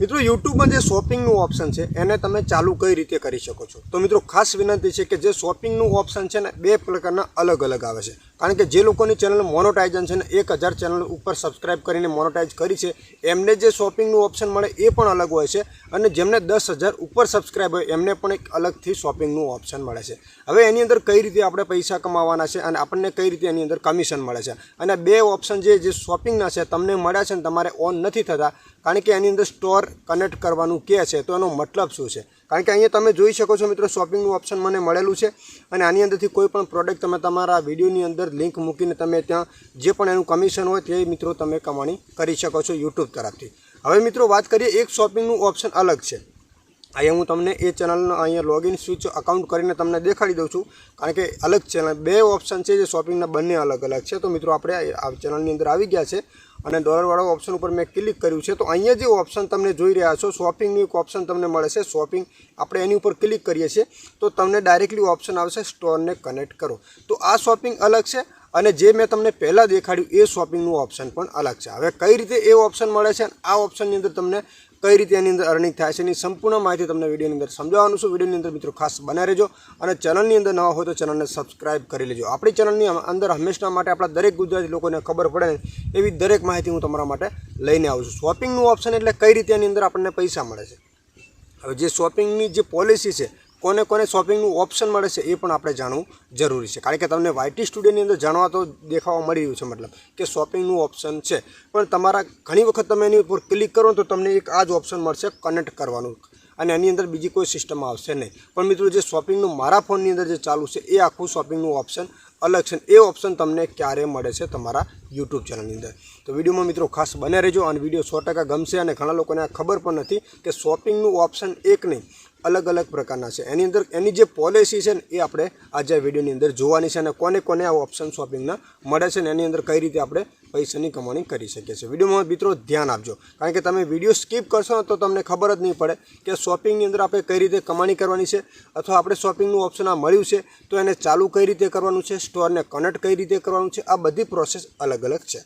મિત્રો, યુટ્યુબમાં જે શોપિંગનું ઓપ્શન છે, એને તમે ચાલુ કઈ રીતે કરી શકો છો? તો મિત્રો, ખાસ વિનંતી છે કે જે શોપિંગનું ઓપ્શન છે ને, બે પ્રકારના અલગ અલગ આવે છે. કારણ કે જે લોકોની ચેનલ મોનોટાઇઝન છે ને, એક હજાર ચેનલ ઉપર સબસ્ક્રાઇબ કરીને મોનોટાઇઝ કરી છે, એમને જે શોપિંગનું ઓપ્શન મળે એ પણ અલગ હોય છે અને જેમને દસ હજાર ઉપર સબસ્ક્રાઇબ હોય, એમને પણ એક અલગથી શોપિંગનું ઓપ્શન મળે છે. હવે એની અંદર કઈ રીતે આપણે પૈસા કમાવાના છે અને આપણને કઈ રીતે એની અંદર કમિશન મળે છે? અને બે ઓપ્શન જે જે શોપિંગના છે, તમને મળ્યા છે ને, તમારે ઓન નથી થતા કારણ કે એની અંદર સ્ટોર કનેક્ટ કરવાનું કહે છે, તો એનો મતલબ શું છે? કારણ કે અહીંયા તમે જોઈ શકો છો મિત્રો, શોપિંગનું ઓપ્શન મને મળેલું છે અને આની અંદરથી કોઈ પણ પ્રોડક્ટ તમે તમારા વિડીયોની અંદર લિંક મૂકીને તમે ત્યાં જે પણ એનું કમિશન હોય તે મિત્રો તમે કમાણી કરી શકો છો યુટ્યુબ તરફથી. હવે મિત્રો વાત કરીએ, એક શોપિંગનું ઓપ્શન અલગ છે. અહીંયા હું તમને એ ચેનલનો અહીંયા લોગિન સ્વિચ અકાઉન્ટ કરીને તમને દેખાડી દઉં છું. કારણ કે અલગ ચેનલ બે ઓપ્શન છે જે શોપિંગના બંને અલગ અલગ છે. તો મિત્રો આપણે આ ચેનલની અંદર આવી ગયા છે અને ડોલરવાળા ઓપ્શન ઉપર મેં ક્લિક કર્યું છે. તો અહીંયા જે ઓપ્શન તમને જોઈ રહ્યા છો શોપિંગનું એક ઓપ્શન તમને મળે છે. શોપિંગ આપણે એની ઉપર ક્લિક કરીએ છીએ. તો તમને ડાયરેક્ટલી ઓપ્શન આવશે સ્ટોરને કનેક્ટ કરો. તો આ શોપિંગ અલગ છે અને જે મેં તમને પહેલાં દેખાડ્યું એ શોપિંગનું ઓપ્શન પણ અલગ છે. હવે કઈ રીતે એ ઓપ્શન મળે છે આ ઓપ્શનની અંદર તમને કઈ રીતે એની અંદર અર્નિંગ થાય છે એની સંપૂર્ણ માહિતી તમને વિડીયોની અંદર સમજાવવાનું છું. વિડીયોની અંદર મિત્રો ખાસ બના રહેજો અને ચેનલની અંદર નવા હોય તો ચેનલને સબસ્ક્રાઇબ કરી લેજો. આપણી ચેનલની અંદર હંમેશા માટે આપણા દરેક ગુજરાતી લોકોને ખબર પડે એવી દરેક માહિતી હું તમારા માટે લઈને આવું છું. શોપિંગનું ઓપ્શન એટલે કઈ રીતે એની અંદર આપણને પૈસા મળે છે? હવે જે શોપિંગની જે પોલિસી છે કોને કોને શોપિંગનું ઓપ્શન મળે છે એ પણ આપણે જાણવું જરૂરી છે. કારણ કે તમને વાયટી સ્ટુડિયોની અંદર જાણવા તો દેખાવા મળી રહ્યું છે મતલબ કે શોપિંગનું ઓપ્શન છે. પણ તમારા ઘણી વખત તમે એની ઉપર ક્લિક કરો તો તમને એક આ જ ઓપ્શન મળશે કનેક્ટ કરવાનું. અને એની અંદર બીજી કોઈ સિસ્ટમ આવશે નહીં. પણ મિત્રો, જે શોપિંગનું મારા ફોનની અંદર જે ચાલુ છે, એ આખું શોપિંગનું ઓપ્શન અલગ છે. એ ઓપ્શન તમને ક્યારે મળે છે તમારા યુટ્યુબ ચેનલની અંદર. તો વિડીયોમાં મિત્રો ખાસ બને રહેજો અને વીડિયો સો ટકા ગમશે અને ઘણા લોકોને આ ખબર પણ નથી કે શોપિંગનું ઓપ્શન એક નહીં. અલગ અલગ પ્રકારના છે. એની અંદર એની જે પોલિસી છે ને એ આપણે આજે વિડીયોની અંદર જોવાની છે અને કોને કોને આ ઓપ્શન શોપિંગના મળે છે ને એની અંદર કઈ રીતે આપણે પૈસાની કમાણી કરી શકીએ છીએ. વિડીયોમાં મિત્રો ધ્યાન આપજો. કારણ કે તમે વીડિયો સ્કીપ કરશો તો તમને ખબર જ નહીં પડે કે શોપિંગની અંદર આપણે કઈ રીતે કમાણી કરવાની છે અથવા આપણે શોપિંગનું ઓપ્શન આ મળ્યું છે તો એને ચાલુ કઈ રીતે કરવાનું છે સ્ટોરને કનેક્ટ કઈ રીતે કરવાનું છે, આ બધી પ્રોસેસ અલગ અલગ છે.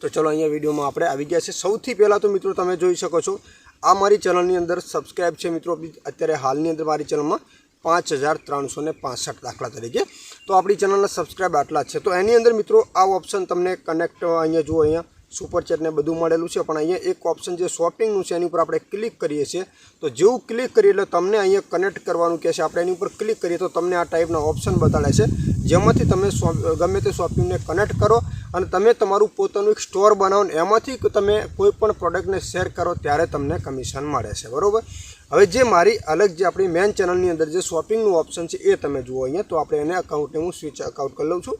તો ચલો અહીંયા વિડીયોમાં આપણે આવી ગયા છે. સૌથી પહેલાં તો મિત્રો તમે જોઈ શકો છો આ મારી ચેનલની અંદર સબસ્ક્રાઈબ છે મિત્રો અત્યારે હાલની અંદર મારી ચેનલમાં પાંચ હજાર ત્રણસો ને પાસઠ દાખલા તરીકે. તો આપણી ચેનલના સબસ્ક્રાઈબ આટલા છે. તો એની અંદર મિત્રો, આ ઓપ્શન તમને કનેક્ટ અહીંયા જુઓ, અહીંયા સુપર ચેટ બધું મળેલું છે. પણ અહીંયા એક ઓપ્શન જે શોપિંગનું છે, એની ઉપર આપણે ક્લિક કરીએ છીએ. તો જેવું ક્લિક કરીએ એટલે તમને અહીંયા કનેક્ટ કરવાનું કહે છે. આપણે એની ઉપર ક્લિક કરીએ તો તમને આ ટાઈપના ઓપ્શન બતાડે છે. જેમાંથી તમે ગમે તે શોપિંગને કનેક્ટ કરો અને તમે તમારું પોતાનું એક સ્ટોર બનાવો ને એમાંથી તમે કોઈ પણ પ્રોડક્ટને શેર કરો ત્યારે તમને કમિશન મળે છે, બરાબર? હવે જે મારી અલગ જે આપણી મેન ચેનલની અંદર જે શોપિંગનું ઓપ્શન છે એ તમે જુઓ અહીંયા. તો આપણે એને અકાઉન્ટને હું સ્વિચ અકાઉન્ટ કરી લઉં છું.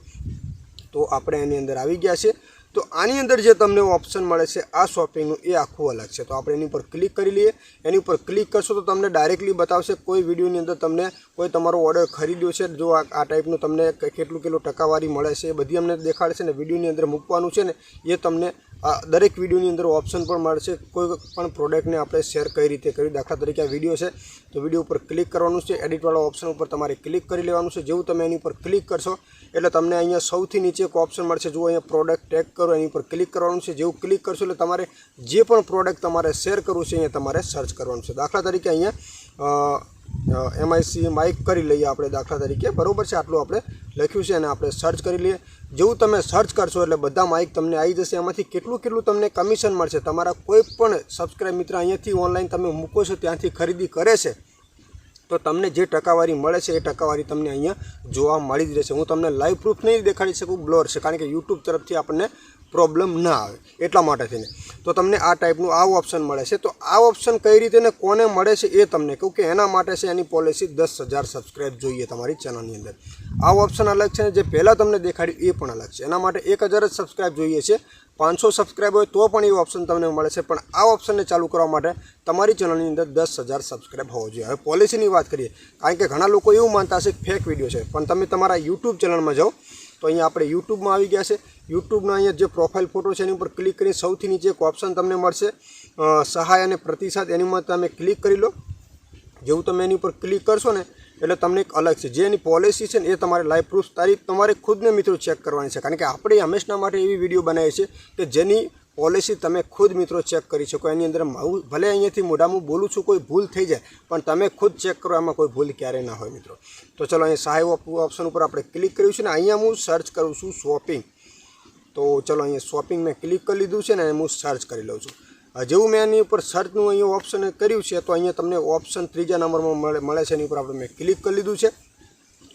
તો આપણે એની અંદર આવી ગયા છે તો આની અંદર જે તમને ઓપ્શન મળે છે, આ શોપિંગનું એ આખું અલગ છે. તો આપણે એની ઉપર ક્લિક કરી લઈએ. એની ઉપર ક્લિક કરશો તો તમને ડાયરેક્ટલી બતાવશે કોઈ વિડીયોની અંદર તમને કોઈ તમારો ઓર્ડર ખરીદ્યો છે. જો આ ટાઈપનું તમને કેટલું કેટલું ટકાવારી મળે છે એ બધી અમને દેખાડશે ને વિડીયોની અંદર મૂકવાનું છે ને, એ તમને આ દરેક વિડીયોની અંદર ઓપ્શન પણ મળશે. કોઈ પણ પ્રોડક્ટને આપણે શેર કઈ રીતે કરી, દાખલા તરીકે આ વીડિયો છે, તો વીડિયો ઉપર ક્લિક કરવાનું છે. એડિટવાળા ઓપ્શન ઉપર તમારે ક્લિક કરી લેવાનું છે. જેવું તમે એની ઉપર ક્લિક કરશો, એટલે તમને અહીંયા સૌથી નીચે એક ઓપ્શન મળશે. જુઓ, અહીંયા પ્રોડક્ટ ટેગ કરો, એની ઉપર ક્લિક કરવાનું છે. જેવું ક્લિક કરશો, એટલે તમારે જે પણ પ્રોડક્ટ તમારે શેર કરવું છે, અહીંયા તમારે સર્ચ કરવાનું છે. દાખલા તરીકે અહીંયા એમઆઈસી માઇક કરી લઈએ આપણે દાખલા તરીકે. બરાબર છે? આટલું આપણે લખ્યું છે અને આપણે સર્ચ કરી લઈએ. જેવું તમે સર્ચ કરશો એટલે બધા માઇક તમને આવી જશે. એમાંથી કેટલું કેટલું તમને કમિશન મળશે. તમારા કોઈ પણ સબસ્ક્રાઈબ મિત્ર અહીંયાથી ઓનલાઈન તમે મૂકો છો, ત્યાંથી ખરીદી કરે છે, તો તમને જે ટકાવારી મળે છે, એ ટકાવારી તમને અહીંયા જોવા મળી જ રહેશે. હું તમને લાઈવ પ્રૂફ નહીં દેખાડી શકું બ્લોર છે. કારણ કે યુટ્યુબ તરફથી આપણને પ્રોબ્લેમ ના આવે એટલા માટે થઈને. તો તમને આ ટાઈપનું આ ઓપ્શન મળે છે. તો આ ઓપ્શન કઈ રીતે ને કોને મળે છે એ તમને કહું કે એના માટે છે એની પોલિસી દસ હજાર સબસ્ક્રાઈબ જોઈએ તમારી ચેનલની અંદર. આ ઓપ્શન અલગ છે જે પહેલાં તમને દેખાડ્યું એ પણ અલગ છે. એના માટે એક હજાર જ સબસ્ક્રાઈબ જોઈએ છે. પાંચસો સબસ્ક્રાઈબ હોય તો પણ એ ઓપ્શન તમને મળે છે. પણ આ ઓપ્શનને ચાલુ કરવા માટે તમારી ચેનલની અંદર દસ હજાર સબસ્ક્રાઈબ હોવો જોઈએ. હવે પોલિસીની વાત કરીએ. કારણ કે ઘણા લોકો એવું માનતા હશે કે ફેક વીડિયો છે. પણ તમે તમારા યુટ્યુબ ચેનલમાં જાઓ તો અહીંયા આપણે યુટ્યુબમાં આવી ગયા છે. યુટ્યુબના અહીંયા જે પ્રોફાઇલ ફોટો છે એની ઉપર ક્લિક કરીને સૌથી નીચે એક ઓપ્શન તમને મળશે. સહાય અને પ્રતિસાદ એની ઉપર તમે ક્લિક કરી લો. જેવું તમે એની ઉપર ક્લિક કરશો ને, એટલે તમને એક અલગ છે. જે એની પોલિસી છે ને, એ તમારે લાઈવ પ્રૂફ તારીખ તમારે ખુદને મિત્રો ચેક કરવાની છે. કારણ કે આપણે હંમેશા માટે એવી વીડિયો બનાવીએ છીએ કે જેની પોલિસી તમે ખુદ મિત્રો ચેક કરી શકો. એની અંદર હું ભલે અહીંયાથી મોઢામાં બોલું છું, કોઈ ભૂલ થઈ જાય, પણ તમે ખુદ ચેક કરો એમાં કોઈ ભૂલ ક્યારેય ના હોય મિત્રો. તો ચલો, અહીં સહાય ઓપ્શન ઉપર આપણે ક્લિક કર્યું છે ને, અહીંયા હું સર્ચ કરું છું શોપિંગ તો ચલો, અહીંયા શોપિંગ મેં ક્લિક કરી લીધું છે ને હું સર્ચ કરી લઉં છું. જેવું મેં એની ઉપર સર્ચનું અહીંયા ઓપ્શન કર્યું છે, તો અહીંયા તમને ઓપ્શન ત્રીજા નંબરમાં મળે મળે છે, એની ઉપર આપણે મેં ક્લિક કરી લીધું છે.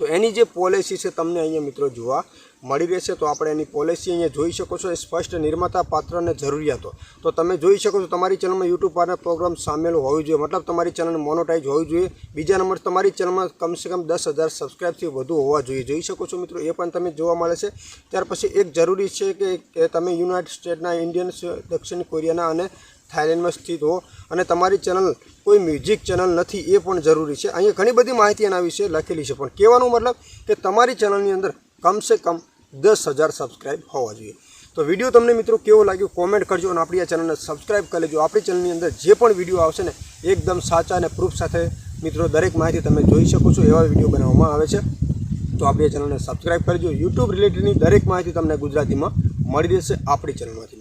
તો એની જે પોલિસી છે તમને અહીંયા મિત્રો જોવા મળી રહેશે. તો આપણે એની પોલિસી અહીંયા જોઈ શકો છો. એ સ્પષ્ટ નિર્માતા પાત્ર અને જરૂરિયાતો. તો તમે જોઈ શકો છો તમારી ચેનલમાં યુટ્યુબ પર પ્રોગ્રામ સામેલ હોવી જોઈએ. મતલબ તમારી ચેનલ મોનોટાઈઝ હોવી જોઈએ. બીજા નંબર તમારી ચેનલમાં કમસે કમ દસ હજાર સબસ્ક્રાઇબથી વધુ હોવા જોઈએ. જોઈ શકો છો મિત્રો, એ પણ તમે જોવા મળે છે. ત્યાર પછી એક જરૂરી છે કે તમે યુનાઇટેડ સ્ટેટના ઇન્ડિયન દક્ષિણ કોરિયાના અને થાઇલેન્ડમાં સ્થિત હો. અને તમારી ચેનલ કોઈ મ્યુઝિક ચેનલ નથી, એ પણ જરૂરી છે. અહીંયા ઘણી બધી માહિતી એના વિશે લખેલી છે. પણ કહેવાનો મતલબ કે તમારી ચેનલની અંદર કમસે કમ દસ હજાર સબસ્ક્રાઇબ હોવા જોઈએ. તો વીડિયો તમને મિત્રો કેવો લાગ્યો કોમેન્ટ કરજો અને આપણી આ ચેનલને સબસ્ક્રાઇબ કરી લેજો. આપણી ચેનલની અંદર જે પણ વીડિયો આવશે ને, એકદમ સાચા અને પ્રૂફ સાથે મિત્રો દરેક માહિતી તમે જોઈ શકો છો એવા વીડિયો બનાવવામાં આવે છે. તો આપણી ચેનલને સબસ્ક્રાઇબ કરજો યુટ્યુબ રિલેટેડની દરેક માહિતી તમને ગુજરાતીમાં મળી રહેશે આપણી ચેનલમાંથી.